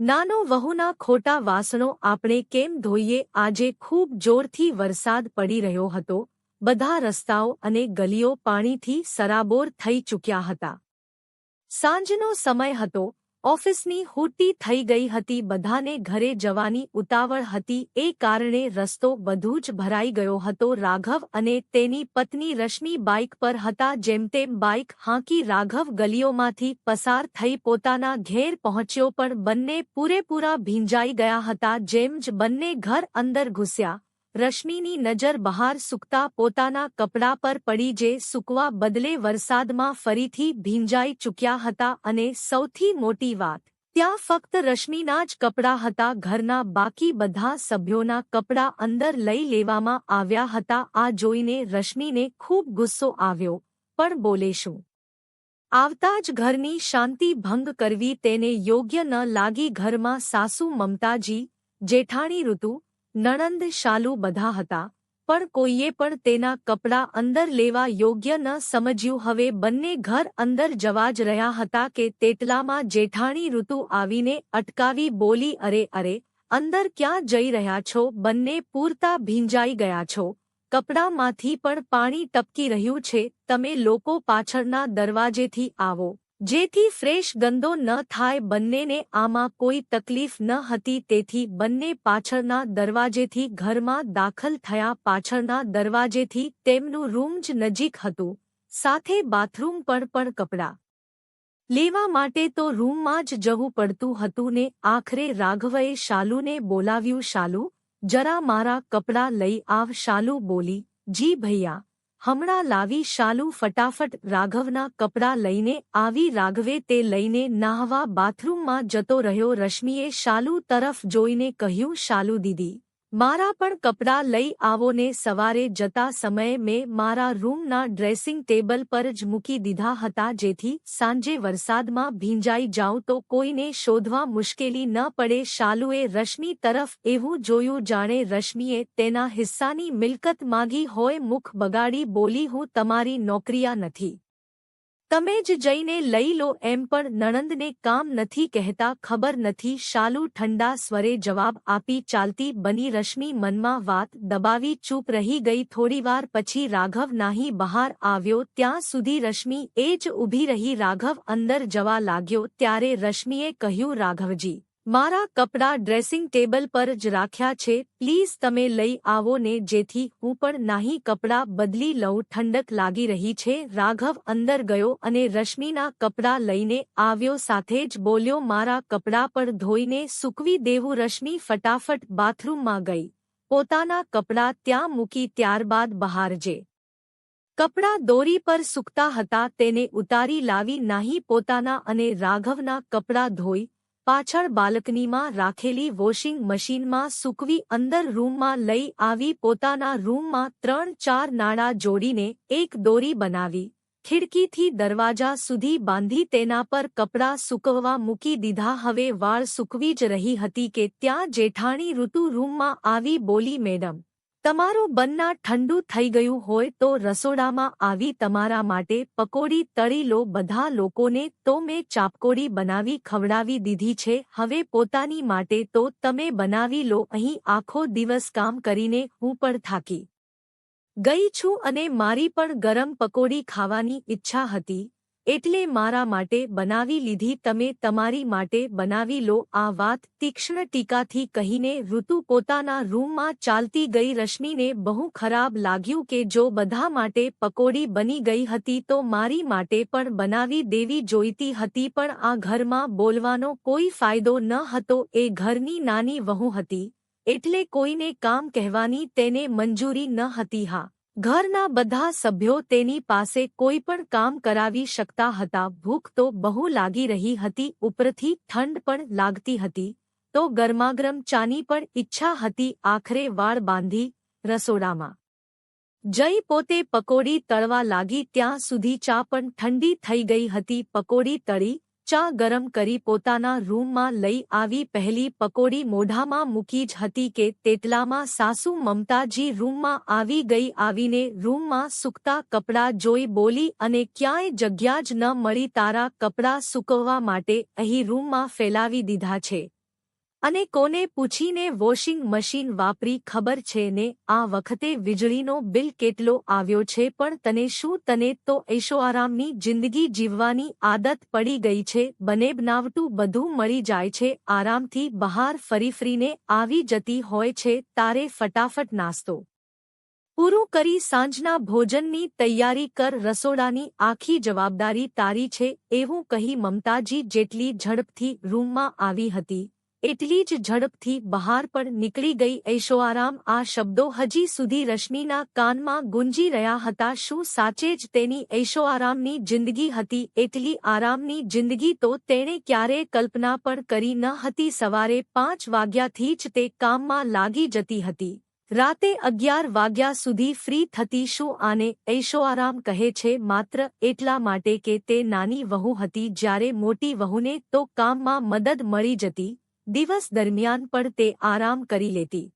નાનો વહુના ખોટા વાસણો આપણે કેમ ધોઈએ? આજે ખૂબ જોરથી વરસાદ પડી રહ્યો હતો. બધા રસ્તાઓ અને ગલીઓ પાણીથી સરાબોર થઈ ચૂક્યા હતા. સાંજનો સમય હતો. ઓફિસની હુટ્ટી થઈ ગઈ હતી, બધાને ઘરે જવાની ઉતાવળ હતી. એ કારણે રસ્તો બધું જ ભરાઈ ગયો હતો. રાઘવ અને તેની પત્ની રશ્મિ બાઇક પર હતા, જેમ તેમ બાઇક હાંકી રાઘવ ગલીઓમાંથી પસાર થઈ પોતાના ઘેર પહોંચ્યો, પણ બંને પૂરેપૂરા ભીંજાઈ ગયા હતા, જેમ જ બંને ઘર અંદર ઘૂસ્યા. રશ્મિની નજર બહાર સૂકતા પોતાના કપડા પર પડી જે સૂકવા બદલે વરસાદમાં ફરીથી ભીંજાઈ ચૂક્યા હતા અને સૌથી મોટી વાત, ત્યાં ફક્ત રશ્મિના જ કપડાં હતા, ઘરના બાકી બધા સભ્યોના કપડાં અંદર લઈ લેવામાં આવ્યા હતા. આ જોઈને રશ્મિને ખૂબ ગુસ્સો આવ્યો, પણ બોલે શું? આવતા જ ઘરની શાંતિ ભંગ કરવી તેને યોગ્ય ન લાગી. ઘરમાં સાસુ મમતાજી, જેઠાણી ઋતુ નણંદ શાલુ બધા હતા, પણ કોઈએ પણ તેના કપડાં અંદર લેવા યોગ્ય ન સમજ્યું. હવે બંને ઘર અંદર જવા જ રહ્યા હતા કે તેટલામાં જેઠાણી ઋતુ આવીને અટકાવી બોલી, અરે અરે, અંદર ક્યાં જઈ રહ્યા છો? બંને પૂરતા ભીંજાઈ ગયા છો. કપડાંમાંથી પણ પાણી ટપકી રહ્યું છે. તમે લોકો પાછળના દરવાજેથી આવો. જેથી ફ્રેશ ગંદો ન થાય, બંનેને આમાં કોઈ તકલીફ ન હતી. તેથી બંને પાછળના દરવાજેથી ઘરમાં દાખલ થયા. પાછળના દરવાજેથી તેમનું રૂમ જ નજીક હતું. સાથે બાથરૂમ પણ પણ કપડાં લેવા માટે તો રૂમમાં જ જવું પડતું હતું ને આખરે રાઘવએ શાલુને બોલાવ્યું, શાલુ, જરા મારા કપડાં લઈ આવ. શાલુ બોલી, જી ભૈયા હમણાં લાવી શાલુ ફટાફટ રાઘવના કપડાં લઈને આવી રાઘવે તે લઈને નાહવા બાથરૂમમાં જતો રહ્યો રશ્મિએ શાલુ તરફ જોઈને કહ્યું, શાલુ દીદી મારા પણ કપડાં લઈ આવો ને સવારે જતા સમયે મેં મારા રૂમના ડ્રેસિંગ ટેબલ પર જ મૂકી દીધા હતા જેથી સાંજે વરસાદમાં ભીંજાઈ જાઉં તો કોઈને શોધવા મુશ્કેલી ન પડે. શાલુએ રશ્મિ તરફ એવું જોયું, જાણે રશ્મિએ તેના હિસ્સાની મિલકત માગી હોય, મુખ બગાડી બોલી, હું તમારી નોકરિયા નથી. તમે જ જઈને લઈ લો એમ પણ નણંદને કામ નથી કહેતા ખબર નથી શાલુ ઠંડા સ્વરે જવાબ આપી ચાલતી બની રશ્મિ મનમાં વાત દબાવી ચૂપ રહી ગઈ થોડીવાર પછી રાઘવ નાહી બહાર આવ્યો ત્યાં સુધી રશ્મિ એ જ ઊભી રહી રાઘવ અંદર જવા લાગ્યો ત્યારે રશ્મિએ કહ્યું, રાઘવજી મારા કપડાં ડ્રેસિંગ ટેબલ પર જ રાખ્યા છે, પ્લીઝ તમે લઈ આવો ને જેથી હું પણ નાહી કપડાં બદલી લઉં. ઠંડક લાગી રહી છે, રાઘવ અંદર ગયો અને રશ્મિના કપડાં લઈને આવ્યો સાથે જ બોલ્યો, મારા કપડાં પર ધોઈને સૂકવી દેવું. રશ્મિ ફટાફટ બાથરૂમમાં ગઈ. પોતાના કપડાં ત્યાં મૂકી ત્યારબાદ બહાર જે કપડાં દોરી પર સૂકતા હતા, તેને ઉતારી લાવી નાહી પોતાના અને રાઘવના કપડાં ધોઈ પાછળ બાલ્કનીમાં રાખેલી વોશિંગ મશીનમાં સૂકવી અંદર રૂમમાં લઈ આવી પોતાના રૂમમાં ત્રણ ચાર નાણાં જોડીને એક દોરી બનાવી, ખિડકીથી દરવાજા સુધી બાંધી તેના પર કપડાં સૂકવવા મૂકી દીધા. હવે વાળ સૂકવી જ રહી હતી કે ત્યાં જેઠાણી ઋતુ રૂમમાં આવી બોલી, મેડમ તમારું બન્ના ઠંડુ થઈ ગયું હોય તો રસોડામાં આવી તમારા માટે પકોડી તળી લો. બધા લોકોને તો મેં ચાપકોડી બનાવી ખવડાવી દીધી છે. હવે પોતાની માટે તો તમે બનાવી લો. અહીં આખો દિવસ કામ કરીને હું પણ થાકી ગઈ છું અને મારી પણ ગરમ પકોડી ખાવાની ઈચ્છા હતી. એટલે મારા માટે બનાવી લીધી, તમે તમારી માટે બનાવી લો. આ વાત તીક્ષ્ણ ટીકાથી કહીને ઋતુ પોતાના રૂમમાં ચાલતી ગઈ રશ્મિને બહુ ખરાબ લાગ્યું કે જો બધા માટે પકોડી બની ગઈ હતી તો મારી માટે પણ બનાવી દેવી જોઈતી હતી, પણ આ ઘરમાં બોલવાનો કોઈ ફાયદો ન હતો. એ ઘરની નાની વહુ હતી, એટલે કોઈને કામ કહેવાની તેને મંજૂરી ન હતી. હા ઘરના બધા સભ્યો તેની પાસે કોઈ પણ કામ કરાવી શકતા હતા. ભૂખ તો બહુ લાગી રહી હતી, ઉપરથી ઠંડ પણ લાગતી હતી. તો ગરમાગરમ ચાની પણ ઈચ્છા હતી, આખરે વાળ બાંધી રસોડામાં. જઈ પોતે પકોડી તળવા લાગી, ત્યાં સુધી ચા પણ ઠંડી થઈ ગઈ હતી. પકોડી તળી ચા ગરમ કરી પોતાના રૂમમાં લઈ આવી પહેલી પકોડી મોઢામાં મૂકી જ હતી કે તેટલામાં સાસુ મમતાજી રૂમમાં આવી ગઈ આવીને રૂમમાં સૂકતા કપડાં જોઈ બોલી, અને ક્યાંય જગ્યા જ ન મળી તારા કપડાં સૂકવવા માટે, અહીં રૂમમાં ફેલાવી દીધા છે. અને કોને પૂછીને વોશિંગ મશીન વાપરી ખબર છે ને, આ વખતે વીજળીનો બિલ કેટલો આવ્યો છે પણ તને શું તને તો ઐશોઆરામની જિંદગી જીવવાની આદત પડી ગઈ છે બનેબનાવટું બધું મળી જાય છે, આરામથી બહાર ફરી ફરીને આવી જતી હોય છે, તારે ફટાફટ નાસ્તો પૂરું કરી સાંજના ભોજનની તૈયારી કર, રસોડાની આખી જવાબદારી તારી છે, એવું કહી મમતાજી જેટલી ઝડપથી રૂમમાં આવી હતી. એટલી જ ઝડપથી બહાર પણ નીકળી ગઈ ઐશોઆરામ. આ શબ્દો હજી સુધી રશ્મિના કાનમાં ગુંજી રહ્યા હતા. શું સાચે જ તેની ઐશોઆરામની જિંદગી હતી? એટલી આરામની જિંદગી તો તેણે ક્યારેય કલ્પના પણ કરી ન હતી. સવારે પાંચ વાગ્યાથી જ તે કામમાં લાગી જતી હતી. રાતે અગિયાર વાગ્યા સુધી ફ્રી થતી શું આને ઐશોઆરામ કહે છે? માત્ર એટલા માટે કે તે નાની વહુ હતી. જ્યારે મોટી વહુને તો કામમાં મદદ મળી જતી દિવસ દરમિયાન પણ તે આરામ કરી લેતી.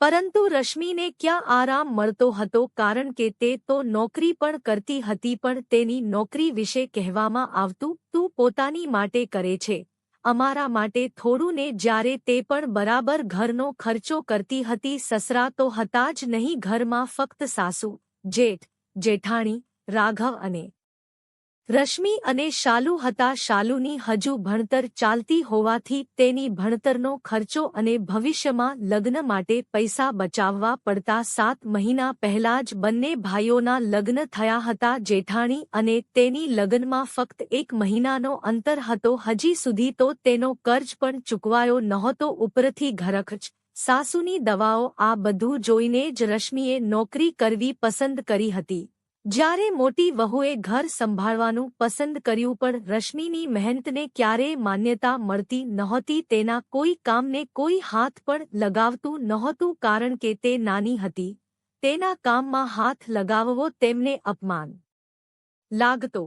પરંતુ રશ્મિને ક્યાં આરામ મળતો હતો કારણ કે તે તો નોકરી પણ કરતી હતી પણ તેની નોકરી વિશે કહેવામાં આવતું, તું પોતાની માટે કરે છે. અમારા માટે થોડું ને જ્યારે તે પણ બરાબર ઘરનો ખર્ચો કરતી હતી, સસરા તો હતા જ નહીં ઘરમાં ફક્ત સાસુ, જેઠ, જેઠાણી, રાઘવ અને રશ્મિ અને શાલુ હતા. શાલુની હજુ ભણતર ચાલતી હોવાથી તેની ભણતરનો ખર્ચો અને ભવિષ્યમાં લગ્ન માટે પૈસા બચાવવા પડતા સાત મહિના પહેલા જ બંને ભાઈઓના લગ્ન થયા હતા. જેઠાણી અને તેની લગ્નમાં ફક્ત એક મહિનાનો અંતર હતો. હજી સુધી તો તેનો કર્જ પણ ચૂકવાયો નહોતો. ઉપરથી ઘરખચ સાસુની દવાઓ આ બધું જોઈને જ રશ્મિએ નોકરી કરવી પસંદ કરી હતી. જ્યારે મોટી વહુએ ઘર સંભાળવાનું પસંદ કર્યું પણ રશ્મિની મહેનતને ક્યારેય માન્યતા મળતી નહોતી, તેના કોઈ કામને કોઈ હાથ પણ લગાવતું નહોતું કારણ કે તે નાની હતી. તેના કામમાં હાથ લગાવવો તેમને અપમાન લાગતો.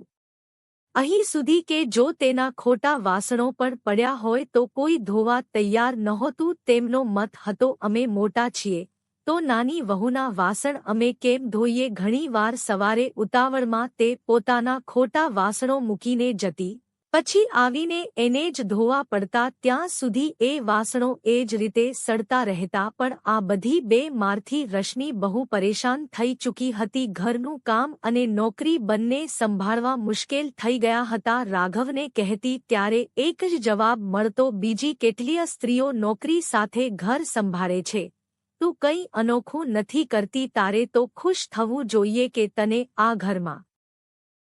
અહીં સુધી કે જો તેના ખોટા વાસણો પણ પડ્યા હોય તો કોઈ ધોવા તૈયાર નહોતું, તેમનો મત હતો, અમે મોટા છીએ. તો નાની વહુના વાસણ અમે કેમ ધોઈએ? ઘણીવાર સવારે ઉતાવળમાં તે પોતાના ખોટા વાસણો મૂકીને જતી. પછી આવીને એને જ ધોવા પડતા ત્યાં સુધી એ વાસણો એ જ રીતે સડતા રહેતા. પણ આ બધી બે મારથી રશ્મિ બહુ પરેશાન થઈ ચૂકી હતી. ઘરનું કામ અને નોકરી બંને સંભાળવા મુશ્કેલ થઈ ગયા હતા. રાઘવને કહેતી, ત્યારે એક જ જવાબ મળતો. બીજી કેટલીય સ્ત્રીઓ નોકરી સાથે ઘર સંભાળે છે. તું કંઈ અનોખું નથી કરતી, તારે તો ખુશ થવું જોઈએ કે તને આ ઘરમાં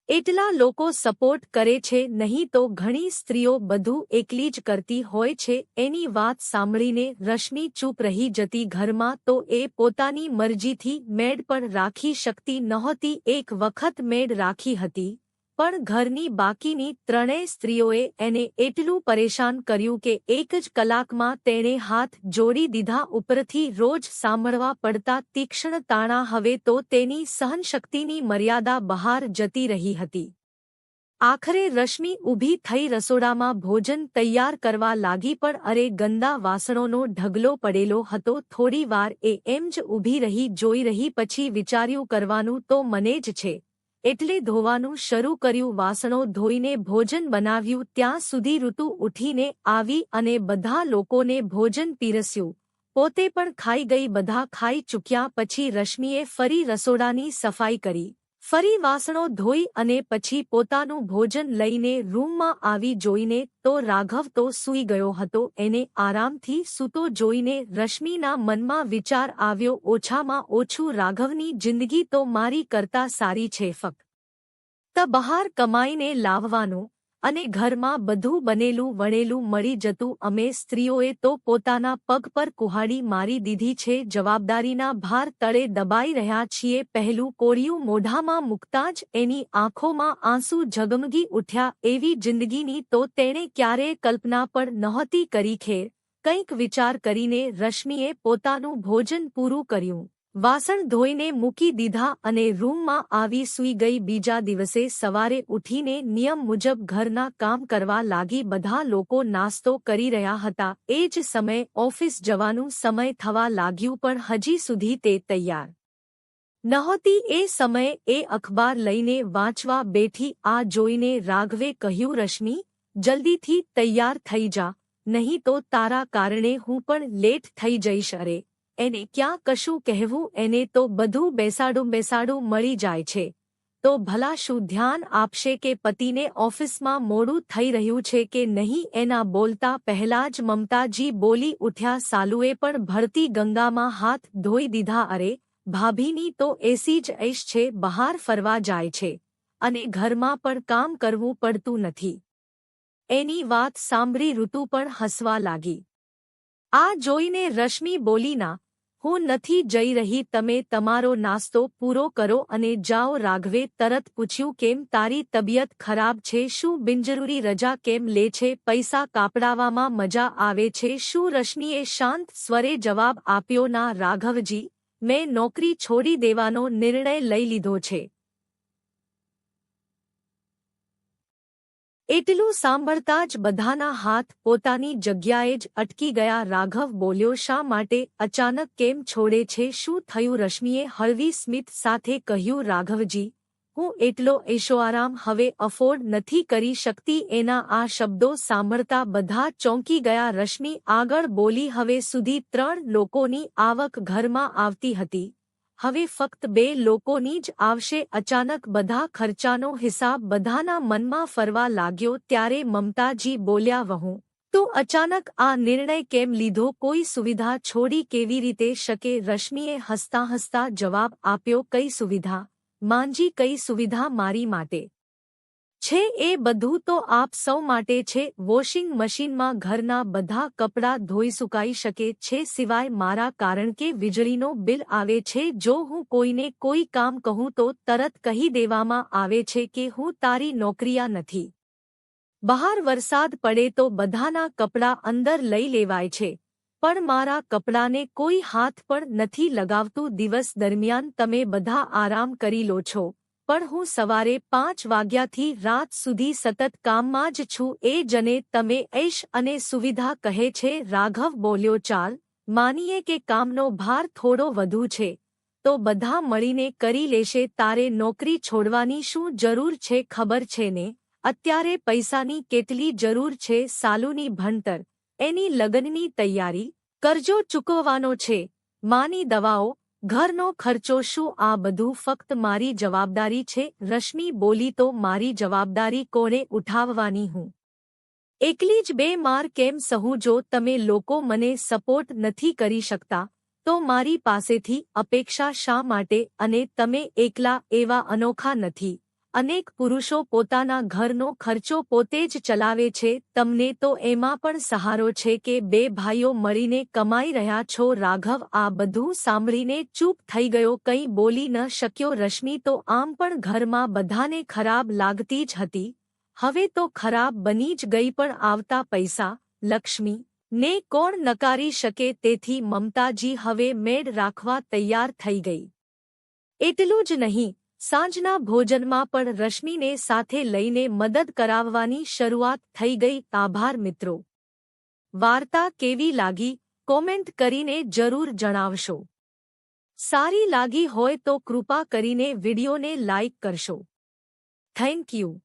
એટલા લોકો સપોર્ટ કરે છે, નહીં તો ઘણી સ્ત્રીઓ બધું એકલી જ કરતી હોય છે. એની વાત સાંભળીને રશ્મિ ચૂપ રહી જતી ઘરમાં તો એ પોતાની મરજીથી મેડ પણ રાખી શકતી નહોતી. એક વખત મેડ રાખી હતી. પણ ઘરની બાકીની ત્રણેય સ્ત્રીઓએ એને એટલું પરેશાન કર્યું કે એક જ કલાકમાં તેણે હાથ જોડી દીધા ઉપરથી રોજ સાંભળવા પડતા તીક્ષ્ણ તાણા હવે તો તેની સહનશક્તિની મર્યાદા બહાર જતી રહી હતી. આખરે રશ્મિ ઊભી થઈ રસોડામાં ભોજન તૈયાર કરવા લાગી પણ અરે ગંદા વાસણોનો ઢગલો પડેલો હતો. થોડી વાર એ એમ જ ઊભી રહી જોઈ રહી પછી વિચાર્યું કરવાનું તો મને જ છે. એટલે ધોવાનું શરૂ કર્યું, વાસણો ધોઈને ભોજન બનાવ્યું, ત્યાં સુધી ઋતુ ઉઠીને આવી અને બધા લોકોને ભોજન પીરસ્યું. પોતે પણ ખાઈ ગઈ, બધા ખાઈ ચૂક્યા, પછી રશ્મિએ ફરી રસોડાની સફાઈ કરી. ફરી વાસણો ધોઈ અને પછી પોતાનું ભોજન લઈને રૂમમાં આવી જોઈને તો રાઘવ તો સૂઈ ગયો હતો. એને આરામથી સૂતો જોઈને રશ્મિના મનમાં વિચાર આવ્યો, ઓછામાં ઓછું રાઘવની જિંદગી તો મારી કરતા સારી છે, ફક્ત બહાર કમાઈને લાવવાનું. અને ઘરમાં બધું બનેલું વણેલું મળી જતું. અમે સ્ત્રીઓએ તો પોતાના પગ પર કુહાડી મારી દીધી છે. જવાબદારીના ભાર તળે દબાઈ રહ્યા છીએ. પહેલું કોળિયું મોઢામાં મૂકતા જ એની આંખોમાં આંસુ ઝગમગી ઉઠ્યા. એવી જિંદગીની તો તેણે ક્યારેય કલ્પના પણ નહોતી કરી. ખેર, કંઈક વિચાર કરીને રશ્મિએ પોતાનું ભોજન પૂરું કર્યું. વાસણ ધોઈને મૂકી દીધા અને રૂમમાં આવી સૂઈ ગઈ બીજા દિવસે સવારે ઉઠીને નિયમ મુજબ ઘરના કામ કરવા લાગી બધા લોકો નાસ્તો કરી રહ્યા હતા. એ જ સમયે ઓફિસ જવાનું સમય થવા લાગ્યું પણ હજી સુધી તે તૈયાર નહોતી. એ સમયે એ અખબાર લઈને વાંચવા બેઠી આ જોઈને રાઘવે કહ્યું, રશ્મિ, જલ્દીથી તૈયાર થઈ જા, નહીં તો તારા કારણે હું પણ લેટ થઈ જઈશ. અરે એને ક્યાં કશું કહેવું, એને તો બધું બેસાડું બેસાડું મળી જાય છે. તો ભલા શું ધ્યાન આપશે કે પતિને ઓફિસમાં મોડું થઈ રહ્યું છે કે નહીં એના બોલતા પહેલા જ મમતાજી બોલી ઉઠ્યા, સાલુએ પણ ભરતી ગંગામાં હાથ ધોઈ દીધા. અરે, ભાભીની તો એસી જ એશ છે, બહાર ફરવા જાય છે. અને ઘરમાં પણ કામ કરવું પડતું નથી. એની વાત સાંભળી ઋતુ પણ હસવા લાગી. આ જોઈને રશ્મિ બોલીના હું નથી જઈ રહી, તમે તમારો નાસ્તો પૂરો કરો અને જાઓ. રાઘવે તરત પૂછ્યું, કેમ તારી તબિયત ખરાબ છે? શું બિનજરૂરી રજા કેમ લે છે? પૈસા કાપડાવામાં મજા આવે છે? શું રશ્મિએ શાંત સ્વરે જવાબ આપ્યો, ના, રાઘવજી, મેં નોકરી છોડી દેવાનો નિર્ણય લઈ લીધો છે. એટલું સાંભળતા જ બધાના હાથ પોતાની જગ્યાએ જ અટકી ગયા. રાઘવ બોલ્યો, શા માટે અચાનક કેમ છોડે છે? શું થયું? રશ્મિએ હળવી સ્મિત સાથે કહ્યું, રાઘવજી, હું એટલો એશોઆરામ હવે અફોર્ડ નથી કરી શકતી. એના આ શબ્દો સાંભળતા બધા ચોંકી ગયા. રશ્મિ આગળ બોલી, હવે સુધી ત્રણ લોકોની આવક ઘરમાં આવતી હતી. હવે ફક્ત બે લોકોની જ આવશે. અચાનક બધા ખર્ચાનો હિસાબ બધાના મનમાં ફરવા લાગ્યો ત્યારે મમતાજી બોલ્યા, વહું, તો અચાનક આ નિર્ણય કેમ લીધો? કોઈ સુવિધા છોડી કેવી રીતે શકે? રશ્મિએ હસતા હસતા જવાબ આપ્યો, કઈ સુવિધા? માંજી કઈ સુવિધા મારી માટે? છે એ બધું તો આપ સૌ માટે છે. વોશિંગ મશીનમાં ઘરના બધા કપડાં ધોઈ સુકાઈ શકે છે સિવાય મારા કારણ કે વીજળીનો બિલ આવે છે. જો હું કોઈને કોઈ કામ કહું તો તરત કહી દેવામાં આવે છે કે હું તારી નોકરિયા નથી. બહાર વરસાદ પડે તો બધાના કપડાં અંદર લઈ લેવાય છે. પણ મારા કપડાને કોઈ હાથ પણ નથી લગાવતું. દિવસ દરમિયાન તમે બધા આરામ કરી લો છો. પણ હું સવારે પાંચ વાગ્યાથી રાત સુધી સતત કામમાં જ છું. એ જને તમે ઐશ અને સુવિધા કહે છે. રાઘવ બોલ્યો, ચાલ, માનીએ કે કામનો ભાર થોડો વધુ છે. તો બધા મળીને કરી લેશે. તારે નોકરી છોડવાની શું જરૂર છે ખબર છે ને? અત્યારે પૈસાની કેટલી જરૂર છે? સાલુની ભણતર, એની લગ્નની તૈયારી, કરજો ચૂકવવાનો છે. માની દવાઓ ઘરનો ખર્ચો શું? આ બધું ફક્ત મારી જવાબદારી છે. રશ્મિ બોલી, તો મારી જવાબદારી કોણે ઉઠાવવાની હું? એકલી જ બે માર કેમ સહું? જો તમે લોકો મને સપોર્ટ નથી કરી શકતા, તો મારી પાસેથી અપેક્ષા શા માટે? અને તમે એકલા એવા અનોખા નથી. અનેક પુરુષો પોતાના ઘરનો ખર્ચો પોતે જ ચલાવે છે. તમને તો એમાં પણ સહારો છે કે બે ભાઈઓ મળીને કમાઈ રહ્યા છો. રાઘવ, આ બધું સાંભળીને ચૂપ થઈ ગયો. કંઈ બોલી ન શક્યો. રશ્મિ તો આમ પણ ઘરમાં બધાને ખરાબ લાગતી જ હતી. હવે તો ખરાબ બની જ ગઈ પણ આવતા પૈસા. લક્ષ્મી, ને કોણ નકારી શકે? તેથી મમતાજી હવે મેડ રાખવા તૈયાર થઈ ગઈ. એટલું જ નહીં. સાંજના ભોજનમાં પણ રશ્મિને સાથે લઈને મદદ કરાવવાની શરૂઆત થઈ ગઈ. આભાર મિત્રો. વાર્તા કેવી લાગી? કોમેન્ટ કરીને જરૂર જણાવશો. સારી લાગી હોય તો કૃપા કરીને વિડિયોને લાઇક કરશો. Thank you.